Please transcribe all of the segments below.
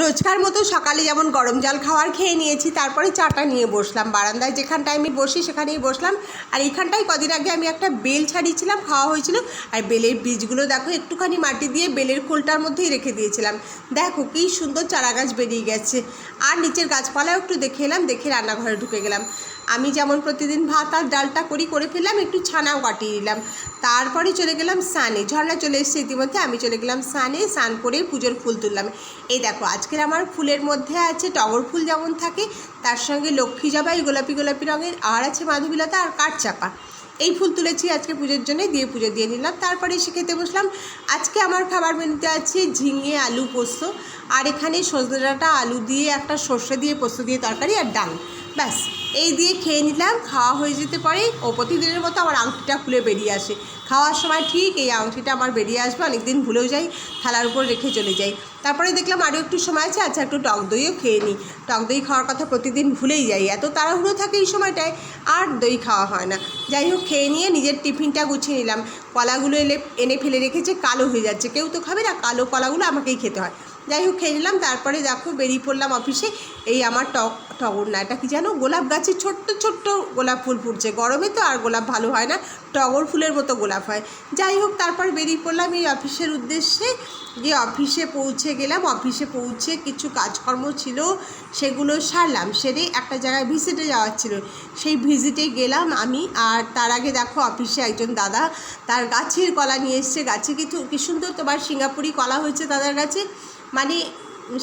রোজকার মতো সকালে যেমন গরম জল খাওয়ার খেয়ে নিয়েছি, তারপরে চাটা নিয়ে বসলাম। বারান্দায় যেখানটায় আমি বসি সেখানেই বসলাম। আর এখানটায় কদিন আগে আমি একটা বেল ছাড়িয়েছিলাম, খাওয়া হয়েছিল। আর বেলের বীজগুলো দেখো, একটুখানি মাটি দিয়ে বেলের খোলটার মধ্যেই রেখে দিয়েছিলাম। দেখো কী সুন্দর চারা গাছ বেরিয়ে গেছে। আর নিচের গাছপালাও একটু দেখে এলাম, দেখে রান্নাঘরে ঢুকে গেলাম। আমি যেমন প্রতিদিন ভাত আর ডালটা করি, করে ফেললাম, একটু ছানাও কাটিয়ে নিলাম তারপরে চলে গেলাম স্নানে। ঝর্ণা চলে এসেছে ইতিমধ্যে, আমি চলে গেলাম স্নানে, স্নান করে পুজোর ফুল তুললাম। এই দেখো, আজকের আমার ফুলের মধ্যে আছে টগর ফুল যেমন থাকে, তার সঙ্গে লক্ষ্মী জবাই গোলাপি গোলাপি রঙের, আর আছে মাধবীলতা আর কাঠচাপা এই ফুল তুলেছি আজকে পুজোর জন্য, দিয়ে পুজো দিয়ে নিলাম। তারপরে এসে খেতে বসলাম। আজকে আমার খাবার মেনুতে আছে ঝিঙে, আলু পোস্ত, আর এখানে সজনে ডাঁটা, আলু দিয়ে একটা সর্ষে দিয়ে পোস্ত দিয়ে তরকারি আর ডাল। ব্যাস, এই দিয়ে খেয়ে নিলাম, খাওয়া হয়ে যেতে পারে। ও প্রতিদিনের মতো আমার আংটিটা খুলে বেরিয়ে আসে। খাওয়ার সময় ঠিক এই আংটিটা আমার বেরিয়ে আসবে, অনেকদিন ভুলেও যাই, থালার উপর রেখে চলে যাই। তারপরে দেখলাম আরও একটু সময় আছে আচ্ছা একটু টক দইও খেয়ে নিই। টক দই খাওয়ার কথা প্রতিদিন ভুলেই যাই, এত তাড়াহুড়ো থাকে এই সময়টায়, আর দই খাওয়া হয় না। যাই হোক, খেয়ে নিয়ে নিজের টিফিনটা গুছিয়ে নিলাম। কলাগুলো এলে, এনে ফেলে রেখেছে, কালো হয়ে যাচ্ছে। কেউ তো খাবে না, কালো কলাগুলো আমাকেই খেতে হয়। যাই হোক, খেয়ে নিলাম। তারপরে দেখো বেরিয়ে পড়লাম অফিসে এই আমার টক, টগর না, এটা কি জানো? গোলাপ গাছে ছোট্ট ছোট্ট গোলাপ ফুল ফুটছে। গরমে তো আর গোলাপ ভালো হয় না। টগর ফুলের মতো গোলাপ হয়। যাই হোক, তারপর বেরিয়ে পড়লাম এই অফিসের উদ্দেশ্যে। গিয়ে অফিসে পৌঁছে গেলাম। অফিসে পৌঁছে কিছু কাজকর্ম ছিল, সেগুলো সারলাম। সেরে একটা জায়গায় ভিজিটে যাওয়ার ছিল। সেই ভিজিটে গেলাম আমি। আর তার আগে দেখো অফিসে একজন দাদা, তার গাছের কলা নিয়ে এসছে। গাছে কিছু, কি সুন্দর তোমার সিঙ্গাপুরি কলা হয়েছে দাদার কাছে। মানে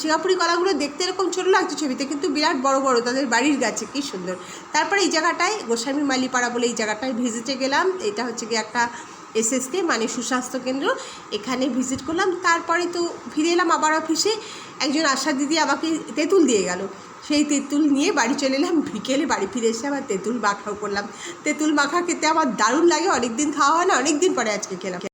সিঙ্গাপুরি কলাগুলো দেখতে এরকম ছোটো লাগছে ছবিতে, কিন্তু বিরাট বড় বড়, তাদের বাড়ির গাছে, কী সুন্দর। তারপরে এই জায়গাটায় গোস্বামী মালিপাড়া বলে এই জায়গাটায় ভিজিটে গেলাম, এটা হচ্ছে কি একটা এসএসকে মানে সুস্বাস্থ্য কেন্দ্র, এখানে ভিজিট করলাম। তারপরে তো ফিরে এলাম আবার অফিসে একজন আশা দিদি আমাকে তেঁতুল দিয়ে গেল। সেই তেঁতুল নিয়ে বাড়ি চলে এলাম, বিকেলে বাড়ি ফিরে এসে আবার তেঁতুল মাখাও করলাম। তেঁতুল মাখা খেতে আমার দারুণ লাগে অনেক দিন খাওয়া হয় না অনেক দিন পরে আজকে খেলাম।